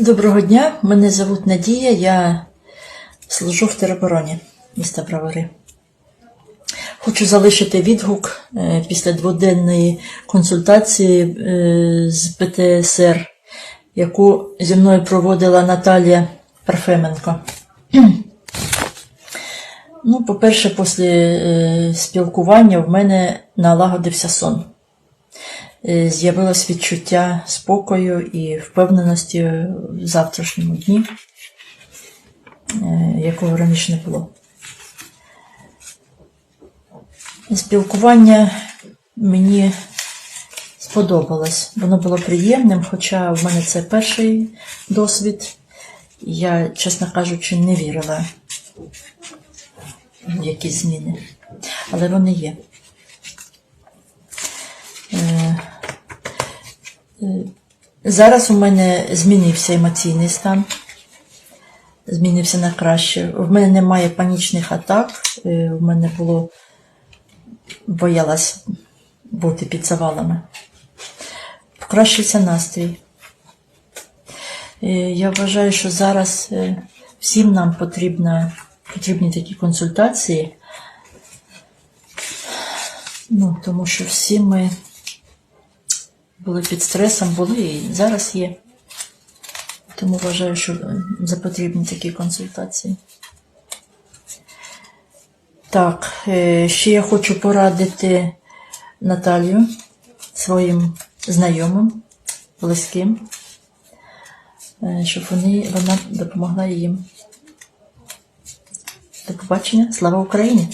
Доброго дня, мене звуть Надія, я служу в теробороні міста Бровари. Хочу залишити відгук е, після дводенної консультації е, з ПТСР, яку зі мною проводила Наталія Парфеменко. Ну, по-перше, після е, спілкування в мене налагодився сон. Е, З'явилось відчуття спокою і впевненості в завтрашньому дні, е, якого раніше не було. Спілкування мені сподобалось. Воно було приємним, хоча в мене це перший досвід. Я, чесно кажучи, не вірила в якісь зміни. Але вони є. Зараз у мене змінився емоційний стан. Змінився на краще. В мене немає панічних атак. Е, В мене було боялась бути під завалами. Покращився настрій. Е, Я вважаю, що зараз е, всім нам потрібна, потрібні такі консультації. Ну, тому що всі ми були під стресом, були і зараз є. Тому вважаю, що е, запотрібні такі консультації. Так, е, ще я хочу порадити Наталію своїм знайомим, близьким, е, щоб вони, вона допомогла їм. До побачення. Слава Україні!